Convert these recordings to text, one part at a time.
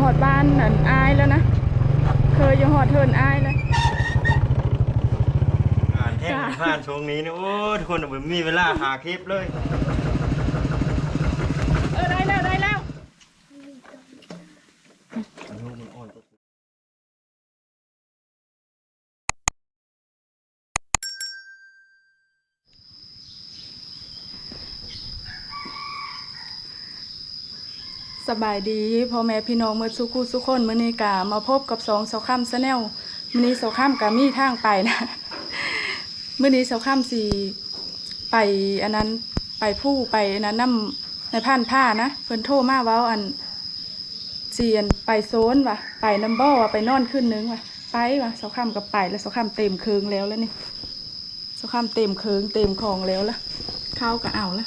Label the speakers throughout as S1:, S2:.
S1: หอดบ้านนั่นอายแล้วนะ เคยอยู่หอดเทินอายเลย
S2: อ่านแห้ง
S1: จ้ะ
S2: ผ่านช่วงนี้นี่โอ้ยทุกคนแบบมีเวลาหาคลิปเลย
S1: เออได้แล้วได้แล้ว สบายดีพ่อแม่พี่น้องเมื่อสุขุสุคนเมื้อนี้กะมาพบกับสองเสาค่ำซะแนลมื้อนี้เสาค่ำกะมีทางไปนะเมื้อนี้เสาค่ำสิไปอันนั้นไปผู้ไปอันนั้นนำในพันผ้านะเพิ่นโทรมาเว้าอันเจียนไปโซนว่ะไปน้ำบ่ว่ะไปนอนขึ้นนึงว่ะไปว่ะเสาค่ำก็ไปแล้วเสาค่ำเต็มเคืองแล้วแล้วนี่เสาค่ำเต็มเคืองเต็มของแล้วละข้าวก็เอาละ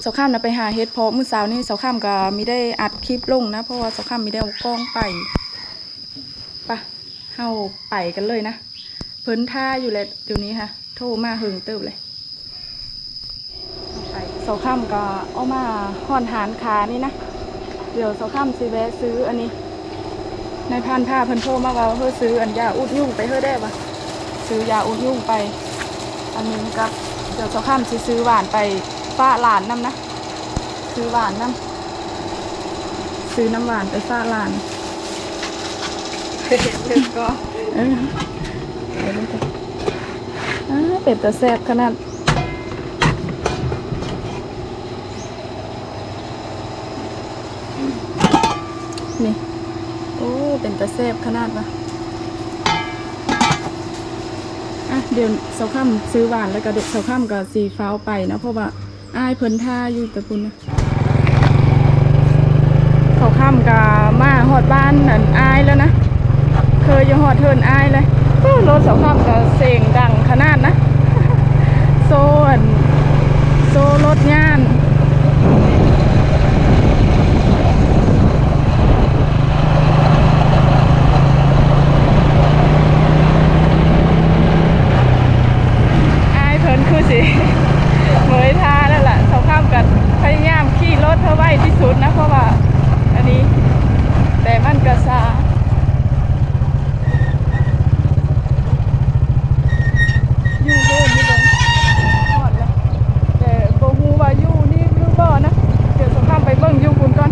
S1: เสาข้ามนะไปหาเฮ็ดเพราะมื้อเช้านี่เสาข้ามก็มีได้อัดคลิปลงนะ เพราะว่าเสาข้ามมีได้เอากล้องไปปะเฮาไปกันเลยนะ เพิ่นท่าอยู่แหละเดี๋ยวนี้ค่ะ โทรมาหึงเติบเลยไปเสาข้ามก็เอามาห่อนหานขานี่นะ เดี๋ยวเสาข้ามสิแวะซื้ออันนี้ในพันผ้าเพิ่นโทรมาว่าเพื่อซื้ออันยาอุดยุ่งไปเพื่อได้ปะซื้อยาอุดยุ่งไป อันนี้กับเดี๋ยวเสาข้ามสิซื้อหวานไป ฝ้าหลานน้ำนะซื้อหวานน้ำซื้อน้ำหวานไปฝ้าหลานเก็ก็เออเดี๋ยวดูก่ออเป็ดแต่แซ่บขนาดนี่ โอ้ เป็นตะแซบขนาดวะอะ เดี๋ยวเสาข้ามซื้อหวานแล้วก็เด็กเสาข้ามกับสีฟ้าไปนะเพราะว่า อายเพิ่นท่าอยู่ตะปุนนะเขาข้ามกับมาหอดบ้านนั่นอายแล้วนะ เคยจะหอดเทินอายเลยรถเสาข้ามกับเสียงดังขนาดนะ โซนโซรถยาน อายเพิ่นคือสิ เหมยท่าแล้วล่ะเขาข้ามกันพยายามขี่รถเธอไว้ที่สุดนะ เพราะว่า อันนี้ แต่มันกระซาอยู่เดินนี่เบิ่งฮอดแล้วแต่บ่ฮู้ว่าอยู่นี่หรือบ่นะ เดี๋ยวสงครามไปเบิ่งอยู่คุณก่อน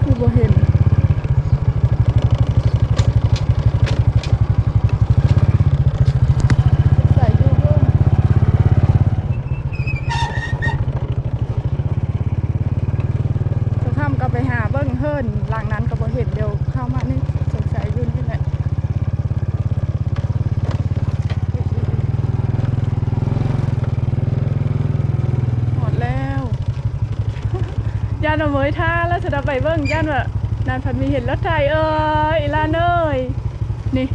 S1: คือบ่เห็น ใส่ดูเบิ่งจะทำก็ไปหาเบิ้งเฮิรนหลังนั้นก็บ่เห็นเดี๋ยวเข้ามานี่สงสัยอยุ่นนี่แหละหมดแล้ว ย่านเอาเหมยท่าแล้วจะได้ไปเบิ้งย่านว่านานพันมีเห็นรถไทยเอ้ยอีลาเนยนี่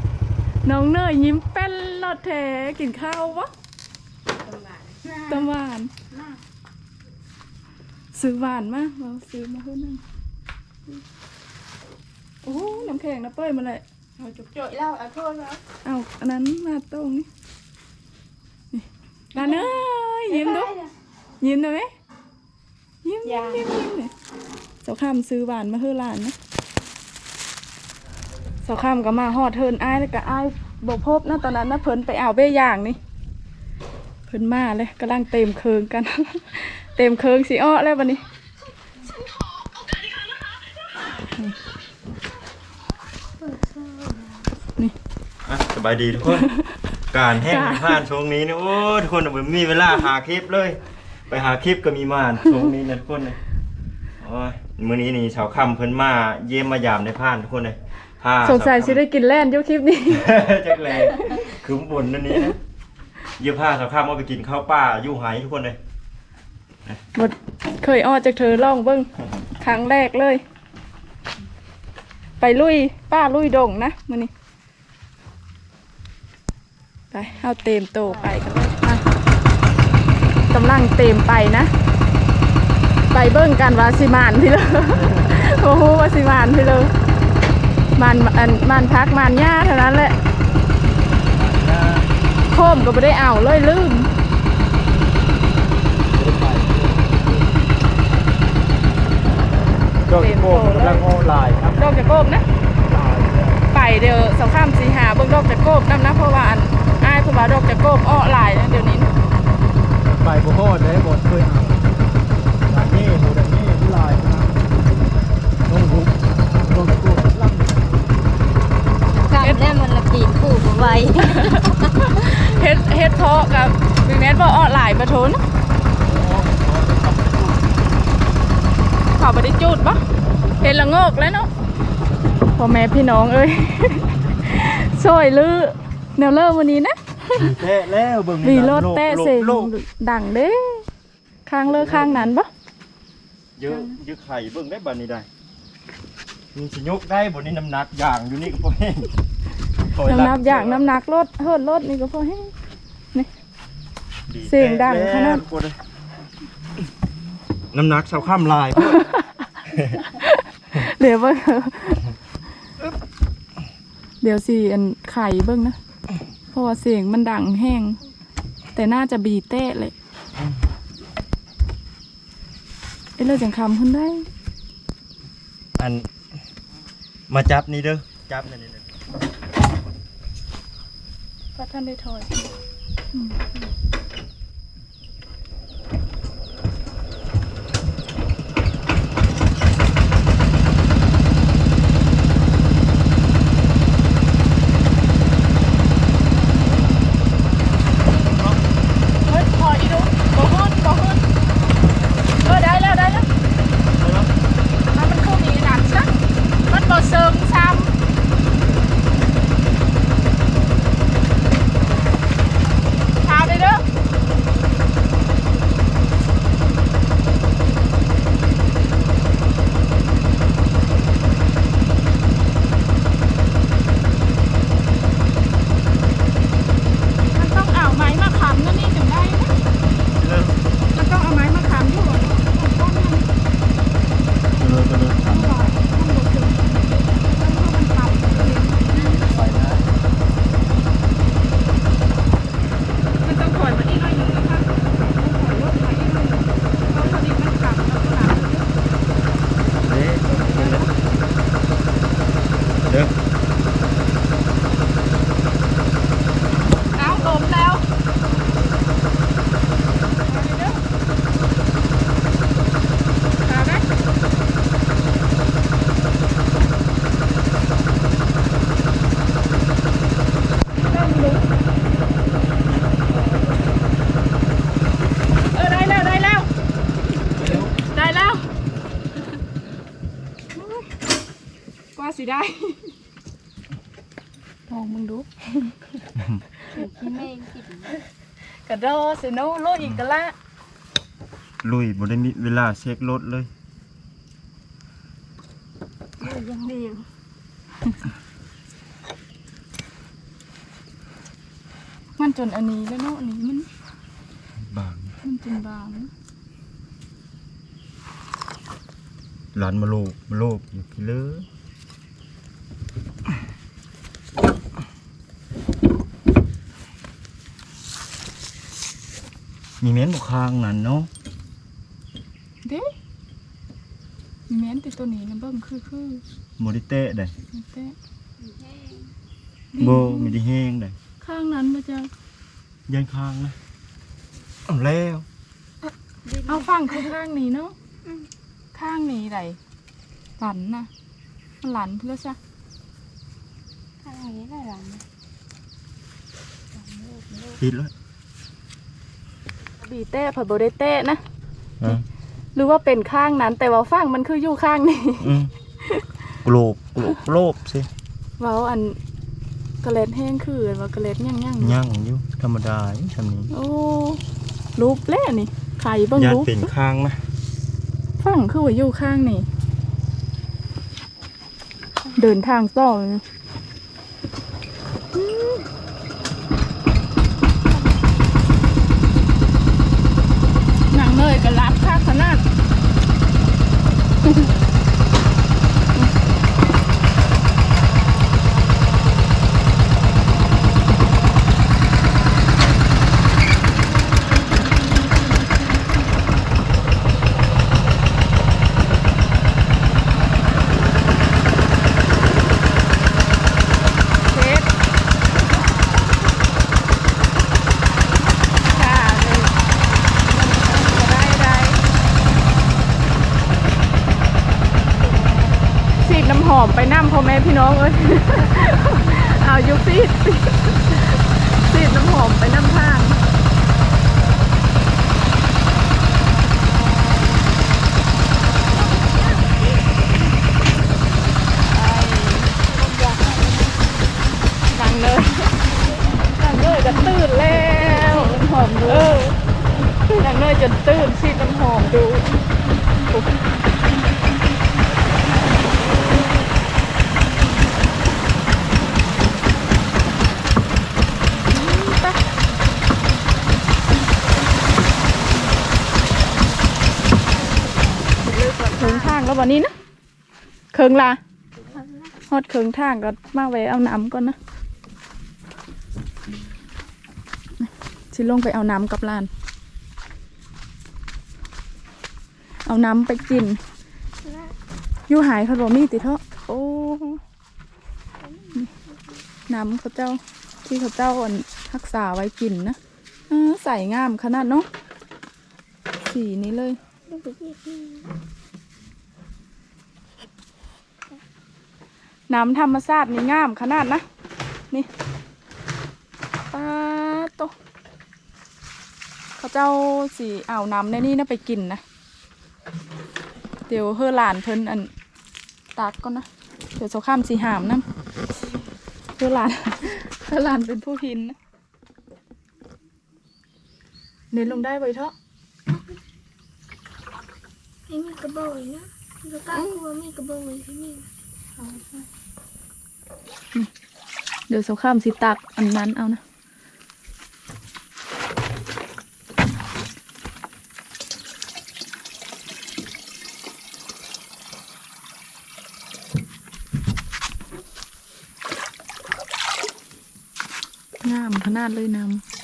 S1: น้องเนยยิ้มแป้นรถแท้กินข้าววะตำหวานซื้อหวานมาเราซื้อมาเพื่อนั่งโอ้น้ำแข็งนะเป้ยมาเลย
S3: เอาจุกจ่อยแล้วเอาโทษแล้ว
S1: เอาอันนั้นมาตรงนี้นี่ลาเนยยิ้มดูยิ้มได้ไหม ยิ้มยิ้มยิ้มยิ้มเนี่ยเจ้าข้ามซื้อหวานมาเพื่อหลานนะเจ้าข้ามก็มาหอดเทินอ้ายแล้วก็อ้ายบพบนะตอนนั้นนะเพิ่นไปเอาเบ้ย่างนี่เพิ่นมาเลยกำลังเต็มเคืองกัน เต็มเคืองสิอ้อแล้ววันนี้นี่
S2: อะสบายดีทุกคน การแห้งผ่านช่วงนี้นี่โอ้ยทุกคนแบบมีเวลาหาคลิปเลย ไปหาคลิปก็มีมานช่วงนี้นะทุกคนเลยโอ้ยมื้อนี้นี่ชาวค่ำเพิ่นมาเยี่ยมมายามในผ่านทุกคนเลยพา
S1: สงสัยสิ
S2: ชาว
S1: ได้กินแล่นอยุคลิปนี้
S2: ค่ำจักเลยคือบนนั่นนี้นะเยี่ยมพาชาวค่ำเอาไปกินข้าวป่าอยู่ไหทุกคนเลย
S1: หมดเคยอ้อจากเธอล่องเบิ้งครั้งแรกเลย ไปลุยป้าลุยดงนะมือนี้ ไปเอาเต็มโตไปกันเลยอะ กำลังเต็มไปนะ ไปเบิ้งกันว่าสิมานพี่เลยโอ้โหว่าสิมานพี่เลยมันอันมันพักมันหญ้าเท่านั้นแหละโคมก็ไม่ได้เอาเลยลืม
S2: ดอกโก้กำลังโอลายครับ
S1: ดอกจะโกบนะไปเดี๋ยวสองข้ามสีหาเบิ่งดอกจะโกบน้ำนะเพราะว่าอันอ้ายเพราะว่าดอกจะโกบอ้อหลายนะเดี๋ยวนี้นะ
S4: ไปบ่โคตรเลยบทเคยเอาดังนี้หมูดังนี้ผู้ลายนะต้องหุบต้องตะกุกลำ
S3: กลับแล้วมันละปีนคู่บ่ไหว
S1: เฮ็ดเฮ็ดเพาะกับวิแมนบอกอ้อหลายประทุนเขาไม่ได้จุดปะเห็นละโงกแล้วเนาะพ่อแม่พี่น้องเอ้ยช่วยลือแนวเริ่มวันนี้นะ
S4: เตะแล้วเบิ่ง
S1: วีรถเตะเสียง
S2: โลก
S1: ดังเด้ข้างเลิกข้างนั้นปะ
S2: เยอะเยอะไข่เบิ่งได้บัดนี้ได้นี่สิยกได้บนนี้น้ำหนักอย่างอยู่นี่ก็พอแห้งคอย
S1: น้ำหนัก
S2: รั
S1: อย่างน้ำหนักรถเฮิรดรถนี่ก็พอให้
S2: ดี
S1: เสียงดังขนาด
S2: แทุกคเลยน้ำหนักเสาข้ามลาย
S1: เดี๋ยวเบิ่งเดี๋ยวสิอันไข่เบิ่งนะเพ ราะว่าเสียงมันดังแห้ง แต่น่าจะบีเต้เลยเอ้ยเราจังคำขึ้นได้
S2: อันมาจับนี่เด้อจับนี่นี่
S1: ว่าท่านได้ถอยเฮ้ยถอยอีดูบ่ขึ้นบ่ขึ้นเออได้แล้วได้แล้วถ้ามันเข้ามีหนักซะมันบ่เซิงซ้ำ เอาเลยเด้อมันต้องเอาไม้มาค้ำนั่นนี่ถึงได้นะ
S2: เริ่ม
S1: มันต้องเอาไม้มาค้ำอยู่บนต้นมัน
S2: เริ่มเริ่มทำ
S1: หลายมันบดถึงต้องให้มันค้ำ
S2: ไปนะ
S1: มันต้องถอยมาอีกหน่อยหนึงนะคะต้องถอยรถมาอีกหน่อยหนึ่งเพราะพอดีมันค้ำแล้วก็ค้ำ
S2: เด้เด้อ
S1: เอาลมแล้วเอาเลยเด้อเอาได้เริ่มลุกเออได้แล้วได้แล้ว ได้แล้วกว่าสิ ได้ลองมึงดู
S3: ที่แม่งกิน
S1: กระโดดสิโนโลอีกกะละ
S2: ลุยบ่ได้มีเวลาเช็ครถเลย
S3: ยังเดียว
S1: มันจนอันนี้แล้วเนาะอันนี้มัน
S2: บาง
S1: มันจนบาง
S2: หลานมาโลกมาโลกอยู่พี่เลย มีเม้นบอกข้างนั้นเนาะ
S1: เด้มีแม้นติดตัวนี้นะเบิ่งคือคือ
S2: โมดิเตะได้
S1: มันเตะ
S2: โบมีดีแห้งได้
S1: ข้างนั้นมาจะ
S2: ยันข้างนะเอาแล้ว
S1: เอาฟังคือข้างนี้เนาะข้างนี้ไรหลันนะมันหลันเพื่อซะ
S3: ข้างนี้ได้หลัง
S2: ติดแล้ว
S1: บีเต้ผัดโบได้เต้นะ
S2: อะ
S1: หรือว่าเป็นข้างนั้น แต่ว่าฟังมันคืออยู่ข้างนี้
S2: อืมกลบกลบกลบสิ
S1: เว้าอันกระเล็ดแห้งคือว่ากระเล็ดย่างย่างๆ
S2: ย่างอยู่ธรรมดาอยู่ทำนี้
S1: โอ้รูปเล่นี่ไข่เบิ่ง
S2: ญาติ
S1: รูป
S2: เป็นข้างนะ
S1: ฟังคือว่าอยู่ข้างนี่ เดินทางต่อเลยอืมหนังเนยก็รับค่าขนาด อมไปน้ำพ่อแม่พี่น้องเอ้ยเอายู่ซีดซีดน้ำหอมไปน้ำทางนังเลยนังเลยจะตื่นแล้วหอมดูนังเลยจนตื่นซีดน้ำหอมดูปุ๊บไปเคิงทาง แล้ววันนี้นะเคิงลาฮอดเคิงทางก็มาไว้เอาน้ำก่อนนะชิลงไปเอาน้ำกับลาน เอาน้ำไปกินอยู่หายเขาบอกมีติเถอะโอ้น้ำเขาเจ้าที่เขาเจ้าอันรักษาไว้กินนะใส่งามขนาดเนาะสีนี้เลย น้ำธรรมชาตินี่งามขนาดนะ นี่ป้าโตเขาเจ้าสีเอาน้ำในนี่นะไปกินนะ เดี๋ยวเฮอหลานเพิ่นอันตักก่อนนะ เดี๋ยวเจ้าข้ามสีหามน้ำเฮอหลานเฮอหลานเป็นผู้หินนะเน้นลงได้ไว้เถอะ
S5: ไม่มีกระบอกเลยนะแล้วก็กลัวมีกระบอกเลยที่นี่
S1: เดี๋ยวเจ้าข้ามสีตักอันนั้นเอานะงามขนาดเลยน้ำ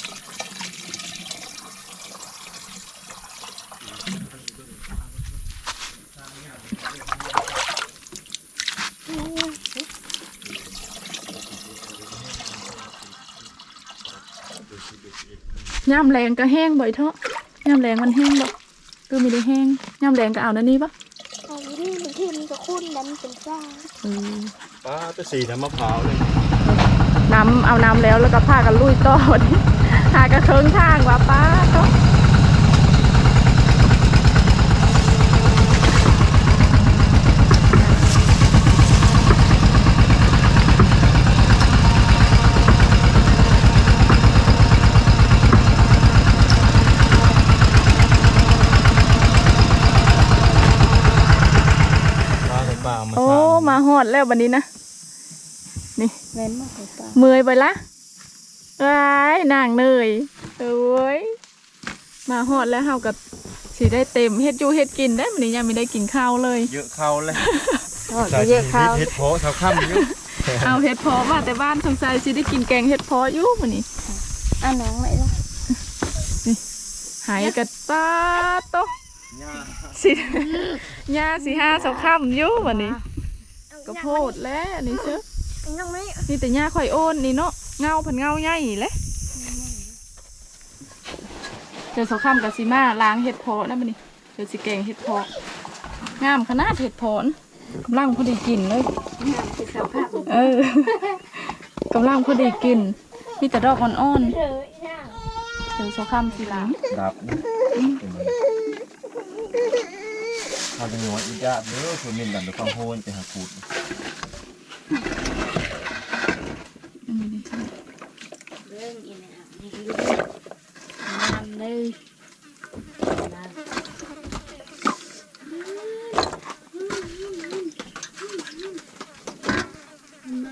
S1: ย่ำแรงก็แห้งบ่อยเถอะย่ำแรงมันแห้งบ่คือมีได้แห้งย่ำแรงก็เอานั่นนี่ปะ
S5: เอาที่บางทีมันจะคุ้นแล้วมันเป็นซ่า
S1: เออ
S2: ป้าไปสีน้ำมะพร้าวเลย
S1: น้ำเอาน้ำแล้วแล้วก็พากันลุยต่อวันนี้หากระเทิงทางว่าป้าเถอะ
S2: ป้าใส่ปลามา
S1: โอ้
S2: สาม
S1: มาห อดแล้ววันนี้นะ นี่
S3: เว้นมากกว่า
S1: เมื่อยไปละร้ายนางเนยเอ้ยมาหอดแล้วเฮากับสีได้เต็มเฮ็ดอยูเฮ็ดกินได้วันนี้ยังไม่ได้กินข้าวเลย
S2: เยอะเข้าเลย
S3: โอ้ยเยอะข้าว
S2: เฮ็ดโพเท่าค่ำเยอะ
S1: เอาเฮ็ดพอมาแต่บ้านสงสัยสิได้กินแกงเฮ็ดพออยู่วันนี้
S3: อะน้องไหมล่ะ
S1: หายกันป้าโตะสิยาสิห้าสองค่ำอยู่วันนี้ ก็โพดแล้วอันนี้เชื่อ
S5: ยังไม่
S1: นี่แต่ย่าข่อยโอนนี่เนาะเงาพันเงาใหญ่เลยเดี๋ยวสองคำกับซีมาล้างเห็ดพาะนะมันนี่เดี๋ยวสิแกงเห็ดพาะงามขนาดเห็ดพาะนกำลังพอดีกินเลย
S3: งามคือสภาพ
S1: เออกำลังพอดีกินมีแต่ดอกอ่อน
S5: อเนี่ย
S1: ๆเดี๋ยวสองคำสีล้าง
S2: ดับ เขาจะงออีกาเด้อคือมินดันด้วยความโหนไปหาขูด
S3: เรื่องอีเนี่ยนี่ก็อยู่งามเลยงา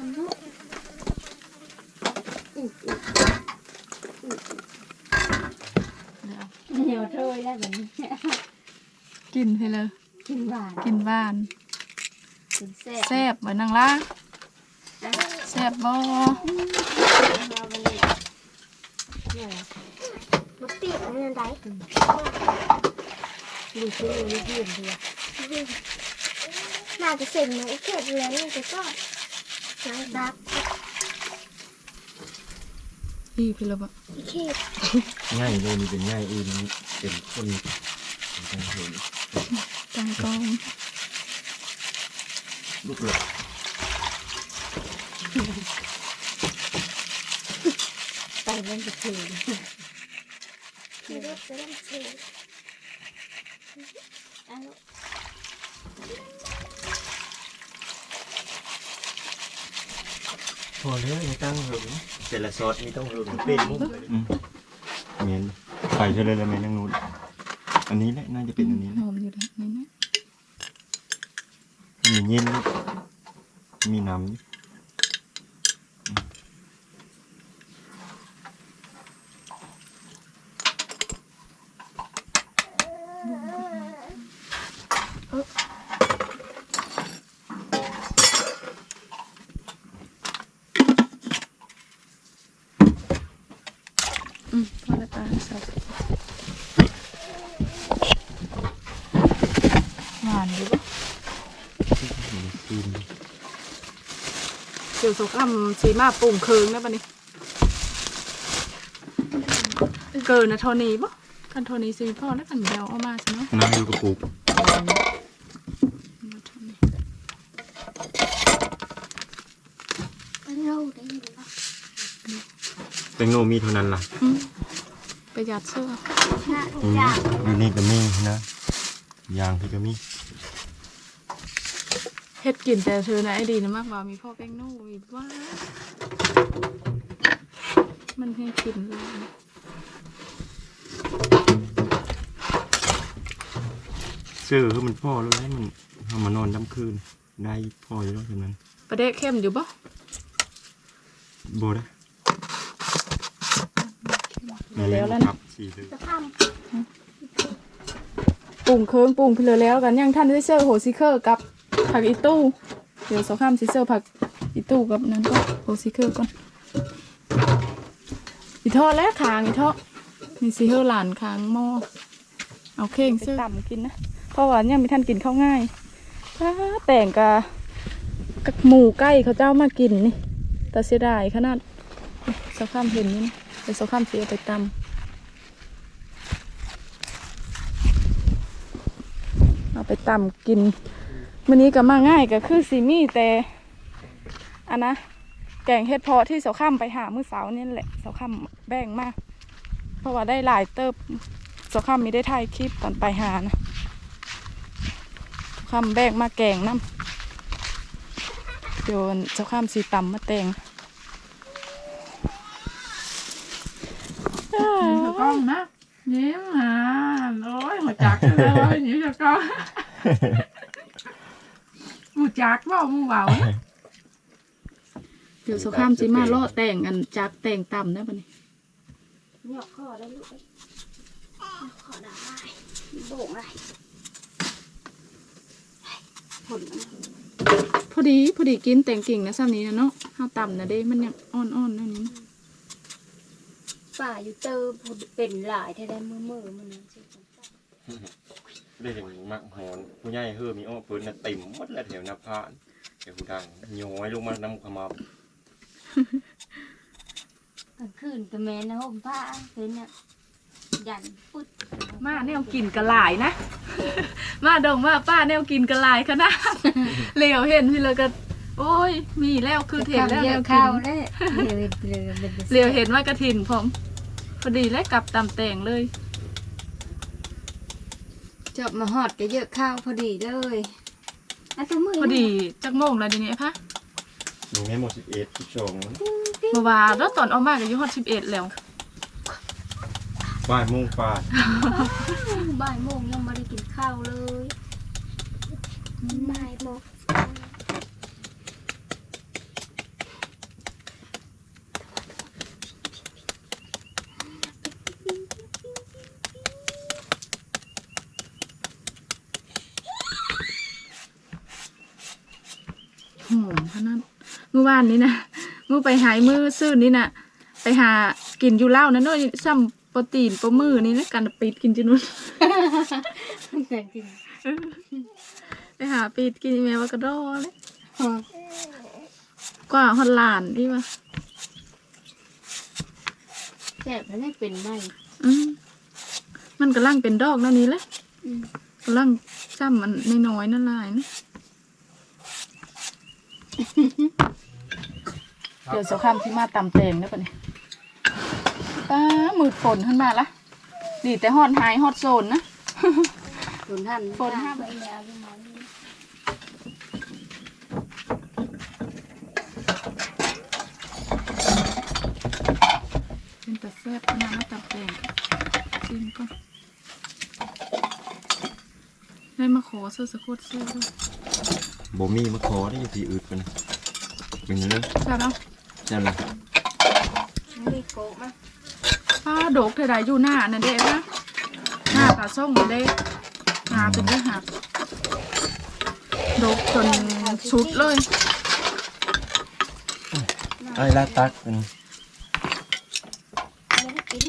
S3: ม เหนียวโทยได้แบบนี้
S1: กินไปเลย
S3: กินหวาน
S1: กินบ้าน
S3: กินแซ่ บ
S1: แซ่บไว้นางล่าแซ่บบ่
S3: มาวันนี้เนี่ย
S5: มาตีมันยังไง
S3: ดูชื่อดูยืนดู
S5: น่าจะเสร็จหนูเก็บแล้วนี่จะก็ล้างดับ
S1: พี่พี่ละบ่
S5: อีเคบ
S2: ง่ายเลยนี่เป็นง่ายอื่นนี่เป็นคนเป็นคนเห็น
S1: ตังกอง
S2: ลูกหลาน
S3: ไปเล่นกับคือ
S5: มีรถจะต้องเชื่อ
S3: เอา
S2: พอแล้วไม่ตั้งหึงแต่ละซอสมีต้องหึงเป็นมุ้งอืมเมียนใส่เฉลยแล้วแม่นั่งนู้นอันนี้แหละน่าจะเป็นอันนี้แห
S1: ห
S2: ละ
S1: อมอยู่แล้วนี่นะ
S2: มีเย็นลูกมีน้ำอยู่
S1: อืมพอแล้วตาใส่หวานอยู่ปะ
S2: ซีน
S1: เดี๋ย วสุกทำสีมาปรุงเคืองนะบันนี้เกินนะโทนี้ปะกันโทนี้สีพ่อแล้วกันเดียวเอามาใช่ไหม
S2: น้ำอยู่กระปุก
S5: เป็นเราได้ยินปะ
S2: แตงโมมีเท่านั้นล่ะ
S1: อืมประหยัดเสื้อ
S5: หน้าทุก
S2: อืม
S5: อย่าง
S2: อยู่นี่ก็มีนะยางพี่ก็มี
S1: เฮ็ดกินแต่เธอนะไอ้ดีนะมากกว่ามีพ่อแป้งโน่อีกว่า มันให้กินเลย
S2: เสื้อคือมันพ่อเลยให้มันเอามานอนน้ำคืน ได้พ่ออยู่แล้วเท่านั้น
S1: ประเดะเข้มอยู่ปะ
S2: โบได้
S1: แล้วแล้ว
S2: ค
S1: นะ
S2: รับสี่เลย
S5: จะข้าม
S1: ปรุงเคิงปรุงเพลอแล้วกันยังท่านได้เซอร์โหซิเคอร์กับ ผักอีตู้เดี๋ยวสักคำซิเซอร์ผักอีตู้กับนั้นก็โหซิเคอร์ก่อนอีทอดแล้วคางอีทอดมีซิเคอร์หลานคางหม้อเอาเข่งซื้อต่ำกินนะเพราะว่ายังไม่ท่านกินข้าวง่ายถ้าแต่งกะกับหมูใกล้เขาเจ้ามากินนี่แต่เสียดายขนาดสักคำเห็นนี่นะเดี๋ยวสักคำเสียไปตำเอาไปตำกิน มื้อนี้ก็มาง่ายก็คือซีมี่แต่อันนะแกงเห็ดเพาะที่เสาข้ามไปหามื้อเสาร์นี่แหละเสาข้ามแบ่งมาก เพราะว่าได้หลายเติบเสาข้ามมีได้ถ่ายคลิปตอนไปหานะเสาข้ามแบ่งมาแกงน้ำเดี๋ยวเสาข้ามสีตำมาแตง
S6: ยิ้มกับกล้องนะยิ้มอะโอ้ยหัวจักเลยยิ้มกับกล้อง มูจักว่ามูเบา
S1: เดี๋ยวเสาข้ามสีมาเลาะแต่งอันจากแต่งตำนะบัดนี้
S5: หยอกคอได้ลูกเอ้ยหยอกคอได้โบ่งได้ผลมัน
S1: พอดีพอดีกินแต่งกิ่งนะซ้ำนี้นะเนาะข้าวตำนะเด้มันยังอ่อนๆนั่นนี่
S3: ป่าอยู่เตอร์พูดเป็นหลายแท้ๆมือมือมันนะสิ
S2: ได้ถึงมักหอนผู้ใหญ่เฮือมีอ้อปืนน่ะติ่มหมดแล้วแถวหน้าพานเดี๋ยวผู้ดังย้อยลงมาน้ำขมาม
S3: กลางคืนก็แม่นะห่มผ้าเป็นน่ะยันปุ๊ด
S1: มาแนวกินกระหลายนะ มาดงมาป้าแนวกินกระหลายขนาดเหลียวเห็นพี่เลยก็ โอ้ย มีแล้วคือเห็นแล้ว
S3: เย
S1: แน
S3: อะ
S1: วกิ
S3: ข้าวนเลยเดี๋ยวเดี๋ยวเป็น
S1: เหลียวเห็นว่ากระถินผมพอดีแล้วกลับตำแต่งเลย
S3: จบมาหอดก็เยอะข้าวพอดีเลยอะตัวมือ
S1: พอดีจักโมงแล้วเดียวนี้พะ
S2: หนูให้หมดสิบเอ็ดสิบสอง
S1: เมื่อวานแล้วตอนออกมาก็อยุ่ฮอดสิบเอ็ดแล้ว
S2: บ่ายโมงฝ่า
S3: บ่ายโมงยังไม่ได้กินข้าวเลย
S5: ไม่บอก
S1: หอมขนาดเมื่อวานนี้นะเมื่อไปหายมือซื่อนี่น่ะไปหากินอยู่เล่าวนั่นด้วยซ้ำโปรตีนโปรมือนี่นะกันปิดกินจินุ่น
S3: แต่จริง
S1: ไปหาปีดกินแมวกระโดดเลยกว่าฮอลลานที่ว่า
S3: แซ่บแล้วเนี่ยเป็นไหม
S1: อืมมันกำลังเป็นดอกนั่นนี้แหละ
S3: อืม
S1: กำลังซ้ำมันน้อยๆนั่นลายนะ เดี๋ยวเสาค่ำที่มาตำแตงได้ปะเนี่ยป้ามืดฝนขึ้นมาละดีแต่ฮอดหายฮอดโซนนะ
S3: ฝนท่าน
S1: ฝนห้าม
S3: ไปแล้วพี่น้อง
S1: เป็นแต่แซ่บมามาตำแตงชิมก่อนได้มาขอเสื้อสะโคตรแซ่บด้วย
S2: บ่มีมะขอได้อยู่ที่อึดมันเป็นเรื่อง
S1: แซ่บเนาะ
S2: นั่นแหละ
S3: นี่โกะมา
S1: ป้าโดกเท่าไรอยู่หน้านั่นเด้นะหน้าตาส่งนั่นเด้หน้าเป็นได้หักโดกจนสุดเลย
S2: ไอ้ลาตักเป็น
S3: ไม่ได้กิน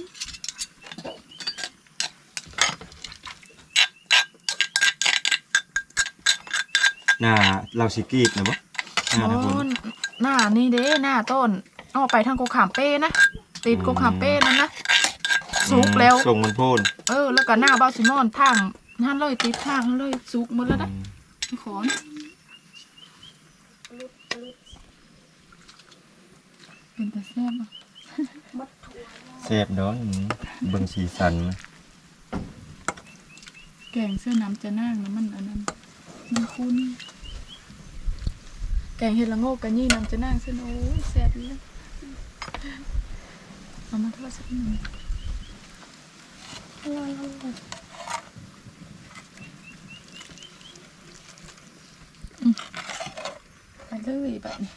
S2: หน้าเราสิกรีดนะบ่หน้านะคุณ
S1: หน้านี่เด้หน้าต้นเอาไปทางโกขามเป้นะ ติดโกขามเป้นั่นนะสุกแล้ว
S2: ส่งมันโพน
S1: เออ แล้วก็หน้าบ้าซิมอนทางนั่นเลยติดทางเลยสุกหมดแล้วนะขอนเป็นแต่แซ่บอะ
S2: แซ่บดอกอืมเบิ่งสีสันมัน
S1: แกงเสื้อน้ำจะนั่งนะมันอันนั้นมันคุ้นแกงเห็ดละโงกกันนี่นำจะนั่งเส้นโอ้ยแซ่บเลยเอามาทอดสักหน่อยอร่อยไปเลยแบบนี้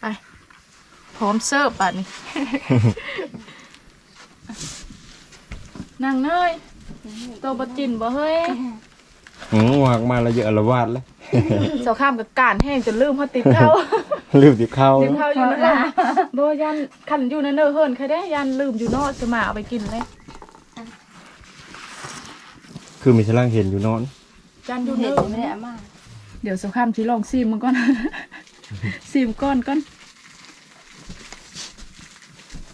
S1: ไปพร้อมเสิร์ฟแบัดนี้ นั่งเนยโตบจินบ่เฮ้ย
S2: หืมวากมาแล้วเยอะละวาดแล้ว
S1: เสาข้ามกับการแห้งจนลืมเขาติดเข้า
S2: ลืมที่เข้า
S1: ลืมเข้าอยู่นั่นแหละบ่ยันขันอยู่นั่นเนอะเฮิรนใครได้ยันลืมอยู่เนอกจะมาเอาไปกินเลย
S2: คือมีสลังเห็นอยู่นอน
S1: ยันอยู่
S3: เห็
S1: เน
S3: ด
S1: อะ
S3: ไม่ได้เอามา
S1: เดี๋ยวเสาข้ามชิลองซีมมันก่อนซีมก้อนก่อน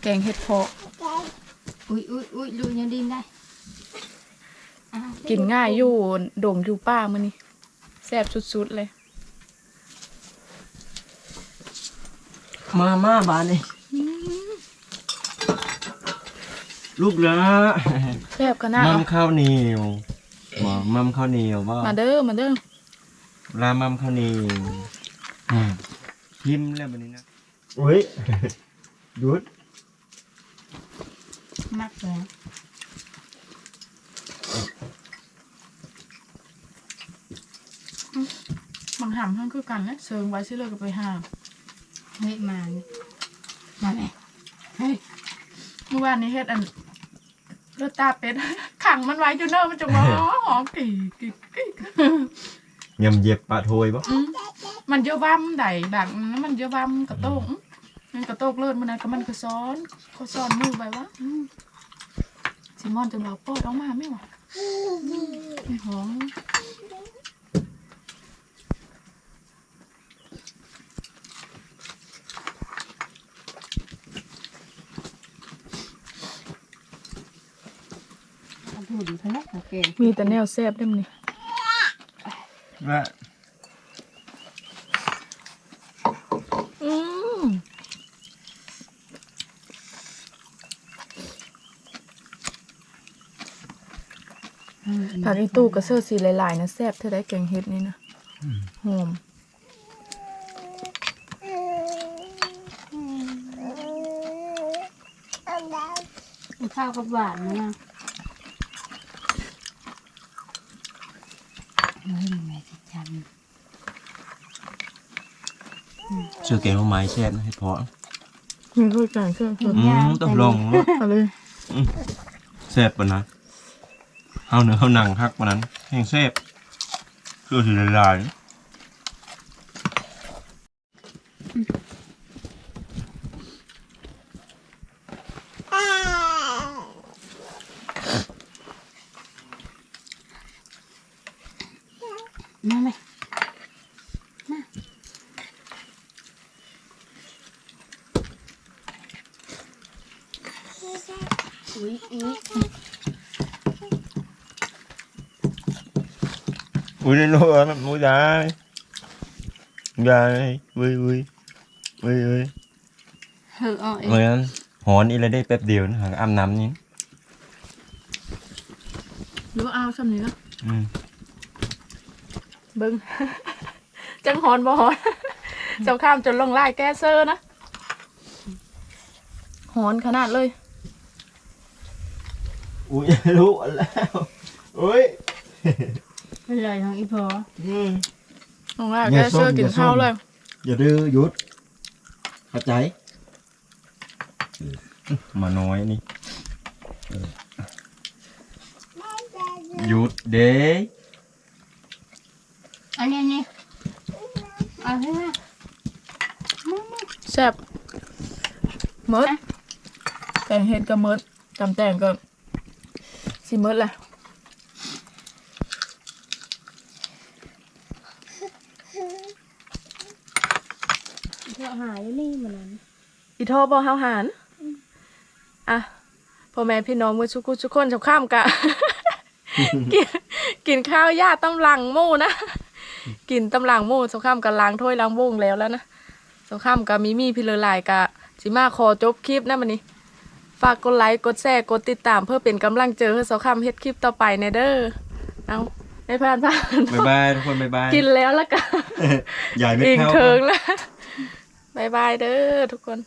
S1: แกงเห็ดเพาะ
S3: อุ้ยอุ้ยอุ้ยลูกยังดินได้อะ
S1: กินง่ายอยู่โด่งอยู่ป้ามื้อนี้แซ่บสุดๆเลย
S2: มามาบานนี่ลูกละ
S1: แซ่บขนาด
S2: มัม
S1: เอา
S2: ข้าวเหนียวบ่มัมข้าวเหนียวบ่
S1: มาเด้อมาเด้อ
S2: ลามัมข้าวเหนียวอืมพิมพ์แล้วบัดนี้นะโอ้ยหยุด
S3: มักแล้ว
S1: บางหำทั้งคือกันและเซิงไว้ซิเลยก็ไปหาม
S3: เฮ้ยมานี่มาไหม
S1: เฮ้ยเมื่อวานนี้เฮ็ดอันเลือดตาเป็ดขังมันไว้จนเนอมันจะมาหอมกี่กี่กี่
S2: ยำเย็บปลาโทยบ่
S1: อืมมันเยอะบ้ำไดดังมันเยอะบ้ำกระโตกมันกระโตกเลือดมันนะก็มันคือซ้อนเขาซ้อนมือไปวะอืม ซิมอนจังเราโปดออกมาไม่หวะไม่หอม
S3: เอาพูดถึงเท่านั้นโอเค
S1: มีแต่แนวแซ่บได้มั้ย
S2: ว่า
S1: อืม ผักอีตู้กระเซอร์สีหลายๆนะแซ่บเธอได้แกงเฮ็ดนี่นะหอม
S3: ข้าวกับหวานนะเฮ้ยแม่จะจำ
S2: เชื่อแกงว่าไม้แช่นะให้พอ
S1: มีถ้วยแกงเครื่อง
S2: อืมต้องลองเนอะ
S1: เอาเลย
S2: แซ่บปะนะ เอาเนื้อเอาหนังฮักวันนั้นแห้งแซ่บคือสีละลาย
S3: มาไหมอุ้ยอุ้ย
S2: อุ้ยนี่รู้ว่ามูยายยายเว้ยเว้ยเว้ยเว้ย
S6: เฮ้ยเอาเอง
S2: เหมือนหอนอีละได้แป๊บเดียวนะหางอาบน้ำนี่
S6: หรือว่าเอาซ้ำนี้ก็
S2: อืม
S1: เบิ้งจังหอนบ่หอนเจ้าข้ามจนลงไล่แก้เซอร์นะหอนขนาดเลย
S2: อุ้ยรู้แล้วอุ้ย
S3: เป็นไรของอีพอ
S2: อืม
S1: ลงไล่แก้เซอร์กินข้าวเลย
S2: อย่าดื้อหยุดเข้าใจ มาน้อยนี่หยุดเด้
S3: อันนี้นี่เอาให้แม่
S1: แซ่บเมิดแกงเห็ดก็เมิดจำแตงก็สิเมิดแหละ
S5: เธอหายนี่มันนั้น
S1: อีโทบอเฮาหารอะพ่อแม่พี่น้องเมื่อชุกุชุกคนชาวข้ามกะ กินกินข้าวย่าตำลังหมู่นะ กินตำลังหมู่ชาวข้ามกะล้างถ้วยล้างวงแล้วแล้วนะชาวข้ามกะมีมีพี่เลอหลายกะสิมาขอจบคลิปนะมันนี้ ฝากกดไลค์กดแชร์กดติดตามเพื่อเป็นกำลังใจให้ชาวข้ามเฮ็ดคลิปต่อไปในเด้อเอาไม่พลาดพลาด
S2: บ๊ายบายทุกคนบ๊ายบาย
S1: กินแล้วแล้วกัน
S2: ใหญ่ไม่
S1: อิง
S2: เข้า
S1: เทิงแล้ว บายบายเด้อทุกคน